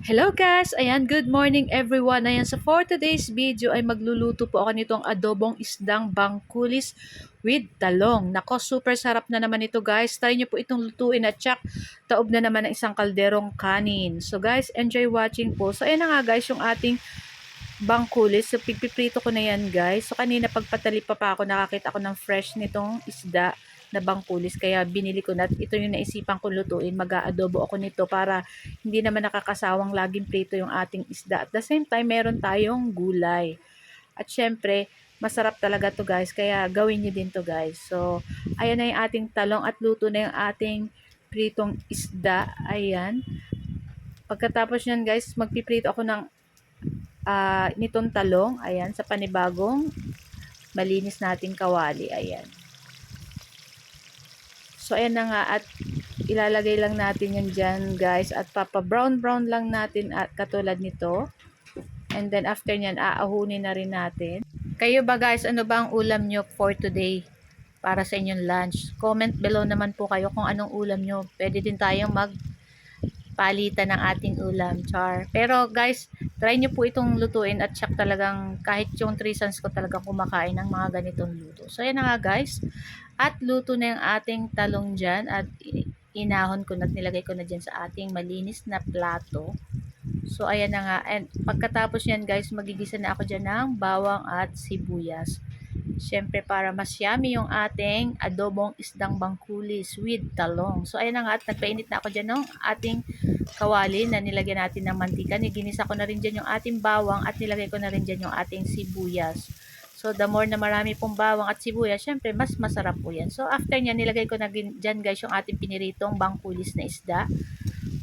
Hello guys! Ayan, good morning everyone. Ayan, so for today's video ay magluluto po ako nitong adobong isdang bangkulis with talong. Nako, super sarap na naman ito guys. Try nyo po itong lutuin at tsak taob na naman ng isang kalderong kanin. So guys, enjoy watching po. So ayan nga guys, yung ating bangkulis. So pigpiprito ko na yan guys. So kanina pagpatali pa pa ako, nakakita ako ng fresh nitong isda na bangkulis. Kaya binili ko na. Ito yung naisipan ko lutuin. Mag-aadobo ako nito para hindi naman nakakasawang laging prito yung ating isda. At the same time, meron tayong gulay. At syempre, masarap talaga to guys. Kaya gawin nyo din to guys. So, ayan na yung ating talong at luto na yung ating pritong isda. Ayan. Pagkatapos nyan guys, magpiprito ako ng uh, nitong talong. Ayan, sa panibagong malinis nating kawali. Ayan. So, ayan na nga at ilalagay lang natin yan dyan guys at papa brown brown lang natin at katulad nito. And then after nyan, aahunin na rin natin. Kayo ba guys, ano ba ang ulam nyo for today? Para sa inyong lunch. Comment below naman po kayo kung anong ulam nyo. Pwede din tayong mag palitan ng ating ulam, char. Pero guys, try nyo po itong lutuin at siyak talagang kahit yung 3 sons ko talagang kumakain ng mga ganitong luto. So, yan na nga guys. At luto na yung ating talong dyan at inahon ko na at nilagay ko na dyan sa ating malinis na plato. So, ayan na nga. And pagkatapos yan guys, magigisa na ako dyan ng bawang at sibuyas. Siyempre, para mas yummy yung ating adobong isdang bangkulis with talong. So, ayan na nga. At nagpainit na ako dyan ng ating kawali na nilagyan natin ng mantika. Niginisa ko na rin dyan yung ating bawang at nilagay ko na rin dyan yung ating sibuyas. So, the more na marami pong bawang at sibuyas, syempre, mas masarap po yan. So, after nyan, nilagay ko na dyan, guys, yung ating piniritong bangkulis na isda.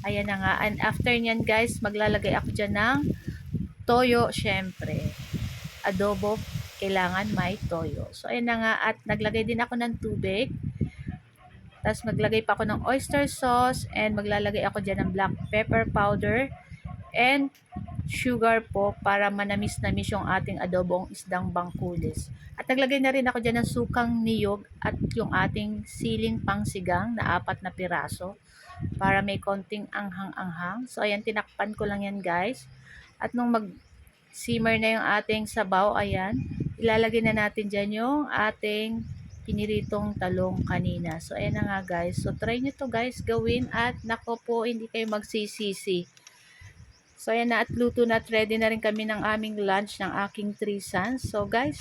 Ayan na nga. And after nyan, guys, maglalagay ako dyan ng toyo, syempre. Adobo, kailangan may toyo. So, ayan na nga. At naglagay din ako ng tubig. Tapos, maglagay pa ako ng oyster sauce. And maglalagay ako dyan ng black pepper powder. And sugar po para manamis-namis yung ating adobong isdang bangkulis. At naglagay na rin ako dyan ng sukang niyog at yung ating siling pangsigang na apat na piraso para may konting anghang-anghang. So, ayan, tinakpan ko lang yan guys. At nung mag-simmer na yung ating sabaw, ayan, ilalagay na natin dyan yung ating piniritong talong kanina. So, ayan na nga guys. So, try nyo to guys gawin at nako po, hindi kayo magsisisi. So, ayan na at luto na at ready na rin kami ng aming lunch ng aking 3 sons. So, guys,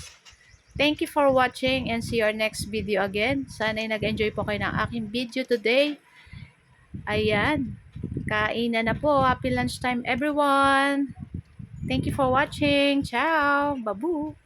thank you for watching and see your next video again. Sana ay nag-enjoy po kayo ng aking video today. Ayan, kainan na po. Happy lunchtime everyone! Thank you for watching. Ciao! Babu!